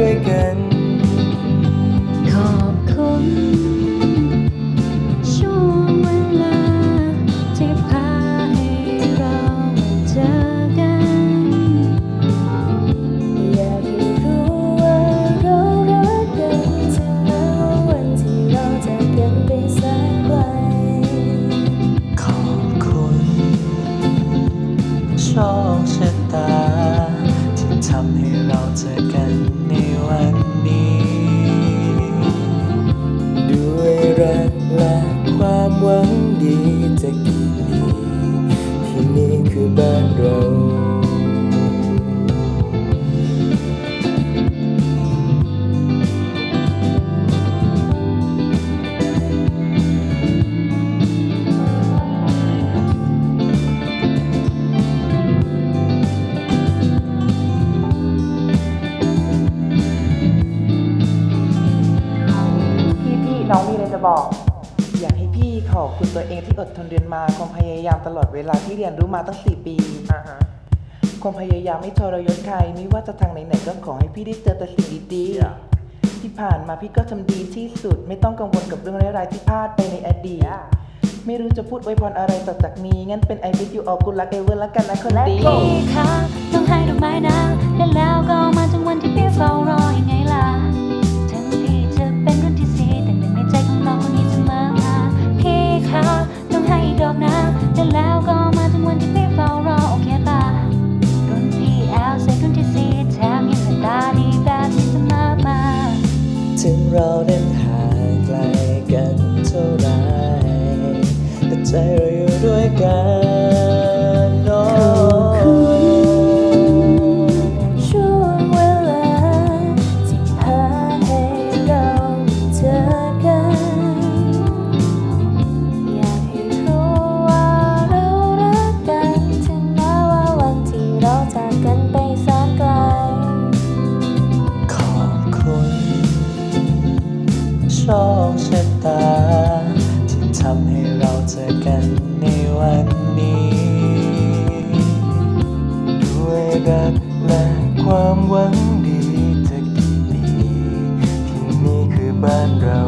้วยกัน ขอบคุณช่วงเวลาที่พาให้เรามาเจอกัน อยากให้รู้ว่าเรารักกันถึงแม้ว่าวันที่เราจากกันไปแสนไกล ขอบคุณโชคชะ คือบ้านเราพี่พี่น้องมีอะไจะบอก อยากให้พี่ขอบคุณตัวเองที่อดทนเรียนมาความพยายามตลอดเวลาที่เรียนรู้มาตั้งสี่ปีอ่าฮะความพยายามไม่ทรยศใครไม่ว่าจะทางไหนๆก็ขอให้พี่ได้เจอแต่สิ่งดี Yeah. ๆที่ผ่านมาพี่ก็ทำดีที่สุด ไม่ต้องกังวลกับเรื่องร้ายๆที่พลาดไปในอดีต Yeah. ไม่รู้จะพูดไวยพรอะไรต่อจากนี้ งั้นเป็น I wish you all good luck ever ละกันนะคนดี พี่คะต้องให้ดอกไม้นะและแล้วก็มาถึงวันที่พี่เฝ้ารอยังไง ใจเราอยู่ด้วยกันเนาะช่วงเวลาที่พาให้เราเจอกัน อยากให้รู้ว่าเรารักกัน ถึงแม้ว่าวันที่เราจากกันไป ทำให้เราเจอกันในวันนี้ ด้วยรักและความหวังดีจากกี่ปีที่นี่คือบ้านเรา